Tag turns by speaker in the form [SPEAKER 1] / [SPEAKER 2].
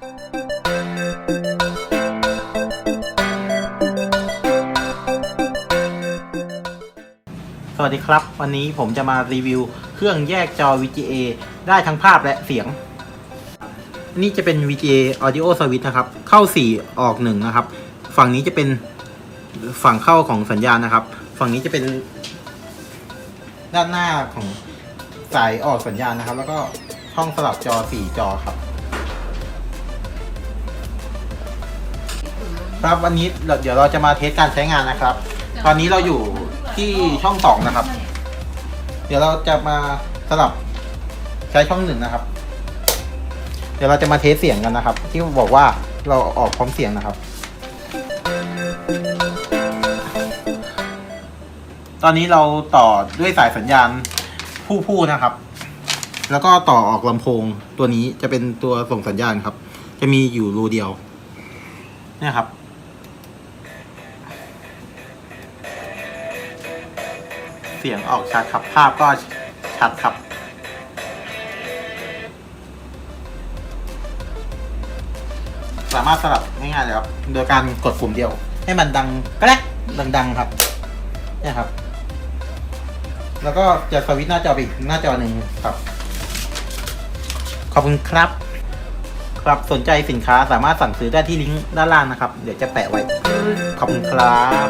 [SPEAKER 1] สวัสดีครับ วันนี้ผมจะมารีวิวเครื่องแยกจอ VGA ได้ทั้งภาพและเสียง นี่จะเป็น VGA Audio Switch นะครับ เข้า 4 ออก 1 นะครับ ฝั่งนี้จะเป็นฝั่งเข้าของสัญญาณนะครับ ฝั่งนี้จะเป็น ด้านหน้าของสายออกสัญญาณนะครับ แล้วก็ช่องสลับจอ 4 จอครับ ครับวันนี้เราเดี๋ยวเราจะมาเทสการใช้งานนะครับ ตอนนี้เราอยู่ที่ช่องสองนะครับ เดี๋ยวเราจะมาสลับใช้ช่องหนึ่งนะครับ เดี๋ยวเราจะมาเทสเสียงกันนะครับ ที่บอกว่าเราออกพร้อมเสียงนะครับ ตอนนี้เราต่อด้วยสายสัญญาณผู้ผู้นะครับ แล้วก็ต่อออกลำโพงตัวนี้จะเป็นตัวส่งสัญญาณครับ จะมีอยู่รูเดียวเนี่ยครับ เสียงออกชัดครับภาพก็ชัดครับ สามารถสลับง่ายๆเลยครับ โดยการกดปุ่มเดียว ให้มันดังแกรกดังๆครับเนี่ยครับ แล้วก็จะสวิตช์หน้าจอไปอีกหน้าจอหนึ่งครับ ขอบคุณครับ ครับสนใจสินค้าสามารถสั่งซื้อได้ที่ลิงก์ด้านล่างนะครับ เดี๋ยวจะแปะไว้ ขอบคุณครับ